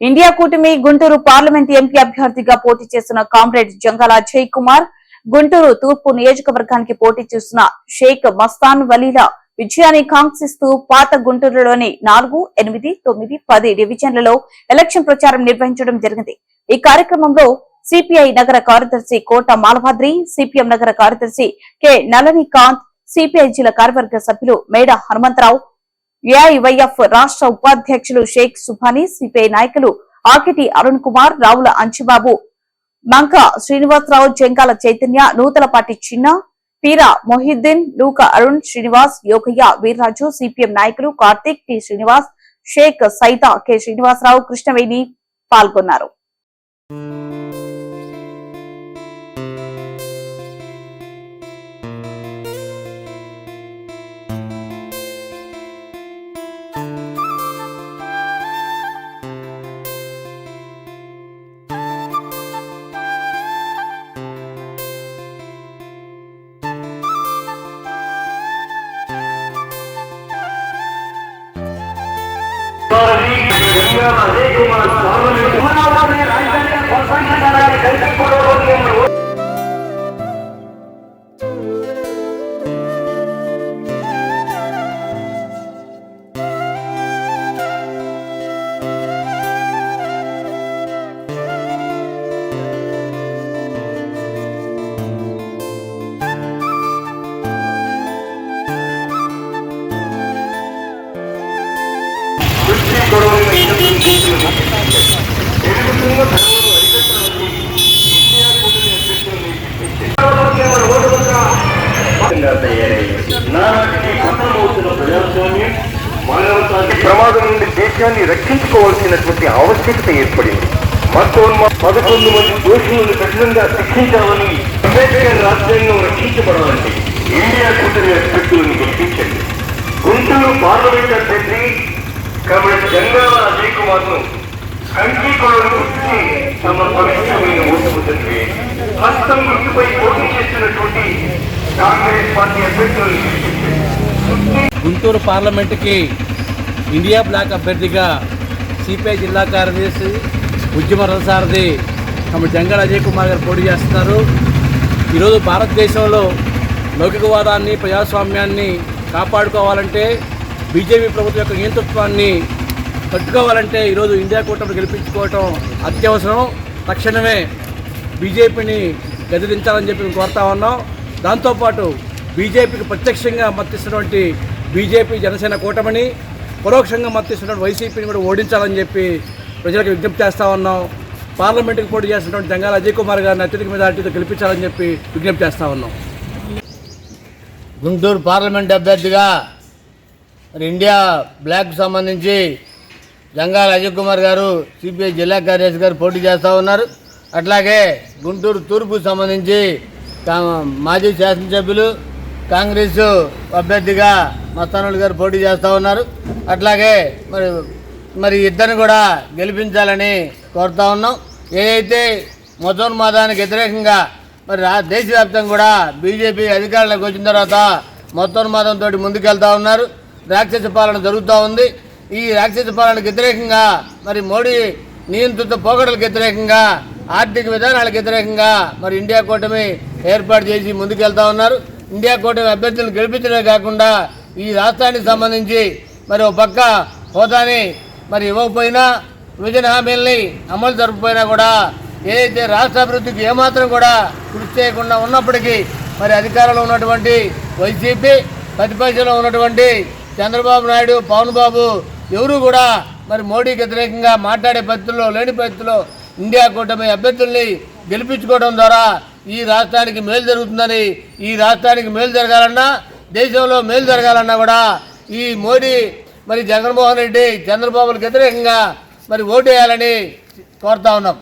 India కూటమి Guntur parliament MP అభ్యర్థిగా పోటీ చేస్తున్న కామ్రేడ్ జంగాల అజయ్ కుమార్ గుంటూరు తూర్పు నియోజకవర్గానికి పోటీ చేస్తున్న షేక్ మస్తాన్ వలీల విజయాన్ని కాంక్షిస్తూ పాత గుంటూరులోని నాలుగు ఎనిమిది తొమ్మిది పది డివిజన్లలో ఎలక్షన్ ప్రచారం నిర్వహించడం జరిగింది. ఈ కార్యక్రమంలో సిపిఐ నగర కార్యదర్శి కోట మాలభద్రి సిపిఎం నగర కార్యదర్శి కె నలనికాంత్ సిపిఐ జిల్లా కార్యవర్గ సభ్యులు మేడ హనుమంతరావు ఏఐవైఎఫ్ రాష్ట్ర ఉపాధ్యక్షులు షేక్ సుభాని సిపిఐ నాయకులు ఆకిటి అరుణ్ కుమార్ రావుల అంచిబాబు మంక శ్రీనివాసరావు జంగాల చైతన్య నూతలపాటి చిన్న పీర మొహిద్దీన్ లూక అరుణ్ శ్రీనివాస్ యోగయ్య వీర్రాజు సిపిఎం నాయకులు కార్తీక్ టి శ్రీనివాస్ షేక్ సైతా కె శ్రీనివాసరావు కృష్ణవేణి పాల్గొన్నారు. రాజధాని ప్రమాదం నుండి దేశాన్ని రక్షించుకోవాల్సినటువంటి ఆవశ్యకత ఏర్పడింది. మతోన్మ పదకొండు మంది దోషులను కఠినంగా శిక్షించాలని అంబేద్కర్ రాజ్యాంగం రక్షించబడాలంటే ఇండియా కూటమి అభ్యర్థులను గుర్తించండి. గుంటూరు పార్లమెంట్ అభ్యర్థి కమల జంగాల ಮಾತು కుమార్ను కంకీకొలను గుర్తించి తమ పవిత్రమైన ఓటుముద్రని హస్తం గుర్తుపై పోటీ చేస్తున్నటువంటి కాంగ్రెస్ పార్టీ అభ్యర్థులను గుంటూరు పార్లమెంటుకి ఇండియా బ్లాక్ అభ్యర్థిగా సిపిఐ జిల్లా కార్యదర్శి ఉద్యమ రథసారథి తమ జంగల్ అజయ్ కుమార్ గారు పోటీ చేస్తున్నారు. ఈరోజు భారతదేశంలో లౌకికవాదాన్ని ప్రజాస్వామ్యాన్ని కాపాడుకోవాలంటే బీజేపీ ప్రభుత్వం యొక్క నియంతృత్వాన్ని తట్టుకోవాలంటే ఈరోజు ఇండియా కూటమి గెలిపించుకోవటం అత్యవసరం. తక్షణమే బీజేపీని గదిలించాలని చెప్పి మేము కోరుతా ఉన్నాం. దాంతోపాటు బీజేపీకి ప్రత్యక్షంగా మద్దతిస్తున్నటువంటి బీజేపీ జనసేన కూటమిని పరోక్షంగా మద్దతిస్తున్నటువంటి వైసీపీని కూడా ఓడించాలని చెప్పి ప్రజలకు విజ్ఞప్తి చేస్తా ఉన్నాం. పార్లమెంటుకి పోటీ చేస్తున్నటువంటి జంగాల అజయ్ కుమార్ గారిని అత్యధిక మెజార్టీతో గెలిపించాలని చెప్పి విజ్ఞప్తి చేస్తా ఉన్నాం. గుంటూరు పార్లమెంట్ అభ్యర్థిగా మరి ఇండియా బ్లాక్ సంబంధించి జంగాల అజయ్ కుమార్ గారు సిపిఐ జిల్లా కార్యదర్శి గారు పోటీ చేస్తూ ఉన్నారు. అట్లాగే గుంటూరు తూర్పు సంబంధించి మాజీ శాసనసభ్యులు కాంగ్రెస్ అభ్యర్థిగా మస్తానులు గారు పోటీ చేస్తూ ఉన్నారు. అట్లాగే మరి మరి ఇద్దరిని కూడా గెలిపించాలని కోరుతా ఉన్నాం. ఏదైతే మతోన్మాదానికి వ్యతిరేకంగా మరి రా దేశవ్యాప్తంగా కూడా బీజేపీ అధికారంలోకి వచ్చిన తర్వాత మతోన్మాదంతో ముందుకెళ్తా ఉన్నారు. రాక్షస పాలన జరుగుతూ ఉంది. ఈ రాక్షస పాలనకు వ్యతిరేకంగా మరి మోడీ నియంత్రిత పోకడలకు వ్యతిరేకంగా ఆర్థిక విధానాలకు వ్యతిరేకంగా మరి ఇండియా కూటమి ఏర్పాటు చేసి ముందుకెళ్తా ఉన్నారు. ఇండియా కూటమి అభ్యర్థులను గెలిపించడమే కాకుండా ఈ రాష్ట్రానికి సంబంధించి మరి ఒక పక్క హోదాని మరి ఇవ్వకపోయినా విభజన హామీలని అమలు జరపకపోయినా కూడా ఏదైతే రాష్ట్ర అభివృద్ధికి ఏమాత్రం కూడా కృషి చేయకుండా ఉన్నప్పటికీ మరి అధికారంలో ఉన్నటువంటి వైసీపీ ప్రతిపక్షంలో ఉన్నటువంటి చంద్రబాబు నాయుడు పవన్ బాబు ఎవరు కూడా మరి మోడీకి వ్యతిరేకంగా మాట్లాడే పరిస్థితుల్లో లేని పరిస్థితుల్లో ఇండియా కూటమి అభ్యర్థుల్ని గెలిపించుకోవడం ద్వారా ఈ రాష్ట్రానికి మేలు జరుగుతుందని ఈ రాష్ట్రానికి మేలు జరగాలన్నా దేశంలో మేలు జరగాలన్నా కూడా ఈ మోడీ మరి జగన్మోహన్ రెడ్డి చంద్రబాబులకు వ్యతిరేకంగా మరి ఓటు వేయాలని కోరుతా ఉన్నాం.